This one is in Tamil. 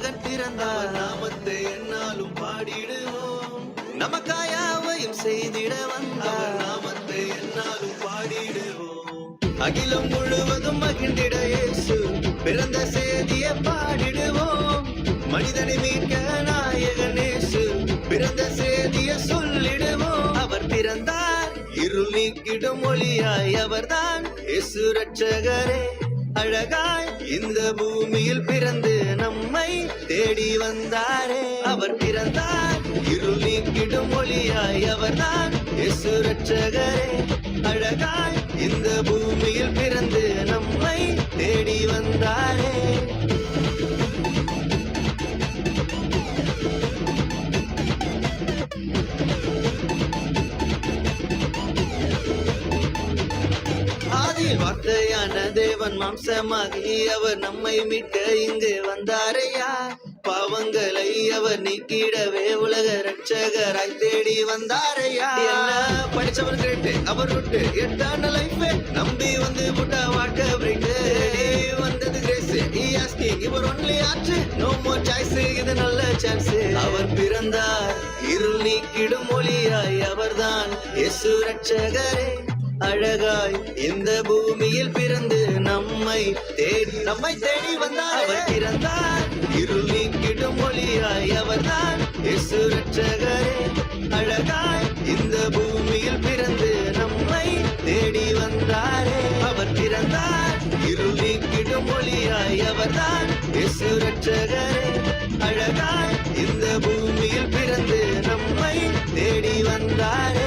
மகன் பிறந்தார் நாமத்தை என்னாலும் பாடிடுவோம். நமக்காய் யாவையும் செய்திட வந்தார் நாமத்தை என்னாலும் பாடிடுவோம். அகிலம் முழுவதும் மகிழ்ந்திட இயேசு பிறந்த செய்தியை பாடிடுவோம். மனிதனை மீட்க நாயகனேசு பிறந்த செய்தியை சொல்லிடுவோம். அவர் பிறந்தார் இருள் நீக்கிடும் மொழியாய் அவர்தான். இயேசு ரட்சகரே அழகாய் இந்த பூமியில் பிறந்து நம்மை தேடி வந்தாரே. அவர் பிறந்தார் இருள் நீக்கிடும் ஒளியாய் அவர்தான் இயேசு ரட்சகரே அழகாய் இந்த பூமியில் பிறந்து நம்மை வார்த்தையான தேவன் மாம்சமாகி அவர் நம்மை மீட்க இங்கு வந்தாரையா? பாவங்களை அவர் நீக்கிடவே உலக ரட்சகராய் தேடி வந்தாரையா? படிச்சவர் கேட்டு அவர் விட்டு எட்டான லைஃப் நம்பி வந்து புட்டா வாழ்க்கை பிரிட்டு வந்தது கிரேஸ் ஆஸ்கிங் இவர் ஒன்லி ஆச்சு நோ மோர் சாய்ஸ் இது நல்ல சான்ஸ் அவர் பிறந்தார் இருள் நீக்கிடும் ஒளியாய் அவர்தான் எசு ரட்சகரே அழகாய் இந்த பூமியில் பிறந்து நம்மை தேடி நம்மை தேடி வந்தார். அவர் பிறந்தார். இருள் நீக்கிடும் ஒளியாய் அவர்தான் இயேசு ரட்சகரே அழகாய் இந்த பூமியில் பிறந்து நம்மை தேடி வந்தாரே. அவர் பிறந்தார். இருள் நீக்கிடும் ஒளியாய் அவர்தான் இயேசு ரட்சகரே அழகாய் இந்த பூமியில் பிறந்து நம்மை தேடி வந்தாரே.